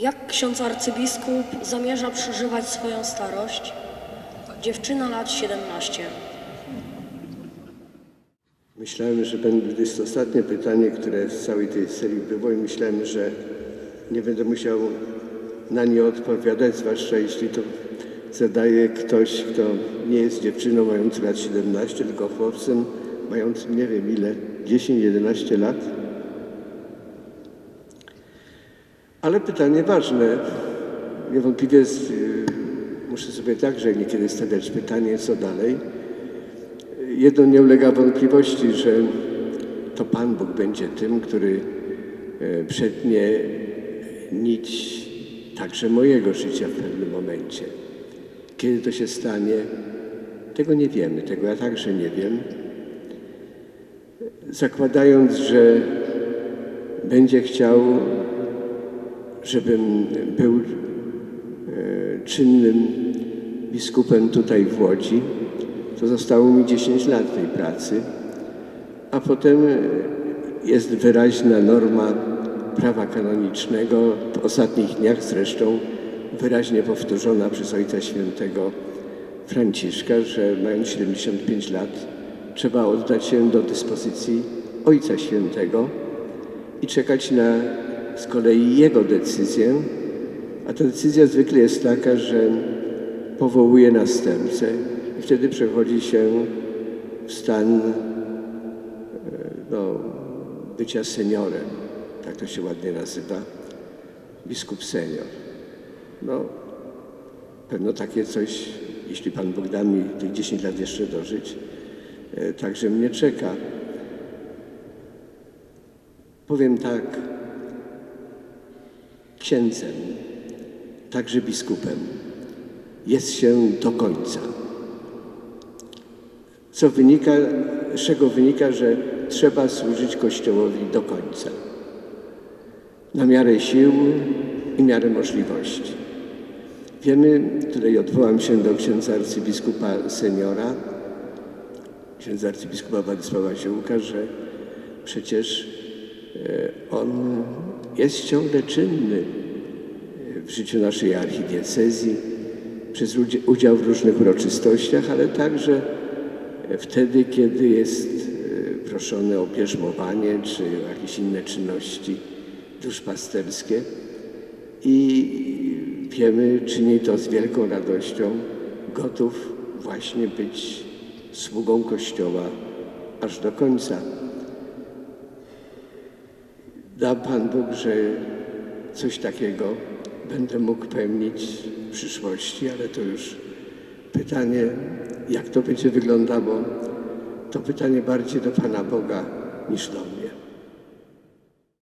Jak ksiądz arcybiskup zamierza przeżywać swoją starość? Dziewczyna lat 17. Myślałem, że będzie to jest ostatnie pytanie, które z całej tej serii było i myślałem, że nie będę musiał na nie odpowiadać, zwłaszcza jeśli to zadaje ktoś, kto nie jest dziewczyną mającą lat 17, tylko chłopcem mającym nie wiem ile, 10-11 lat. Ale pytanie ważne. Niewątpliwie jest, y, muszę sobie także niekiedy stawiać pytanie, co dalej. Jedno nie ulega wątpliwości, że to Pan Bóg będzie tym, który e, przetnie nić także mojego życia w pewnym momencie. Kiedy to się stanie, tego nie wiemy, tego ja także nie wiem. Zakładając, że będzie chciał, żebym był e, czynnym biskupem tutaj w Łodzi, to zostało mi 10 lat tej pracy, a potem jest wyraźna norma prawa kanonicznego, w ostatnich dniach zresztą wyraźnie powtórzona przez Ojca Świętego Franciszka, że mając 75 lat trzeba oddać się do dyspozycji Ojca Świętego i czekać na z kolei jego decyzję, a ta decyzja zwykle jest taka, że powołuje następcę i wtedy przechodzi się w stan e, no, bycia seniorem, tak to się ładnie nazywa, biskup senior. No, pewno takie coś, jeśli Pan Bóg da mi tych 10 lat jeszcze dożyć, e, także mnie czeka. Powiem tak, księdzem, także biskupem, jest się do końca. Co wynika, z czego wynika, że trzeba służyć Kościołowi do końca. Na miarę sił i miarę możliwości. Wiemy, tutaj odwołam się do księdza arcybiskupa seniora, księdza arcybiskupa Władysława Ziołka, że przecież e, on jest ciągle czynny w życiu naszej archidiecezji, przez udział w różnych uroczystościach, ale także wtedy, kiedy jest e, proszony o bierzmowanie czy jakieś inne czynności duszpasterskie. I wiemy, czyni to z wielką radością, gotów właśnie być sługą Kościoła aż do końca. Da Pan Bóg, że coś takiego będę mógł pełnić w przyszłości, ale to już pytanie, jak to będzie wyglądało, to pytanie bardziej do Pana Boga niż do mnie.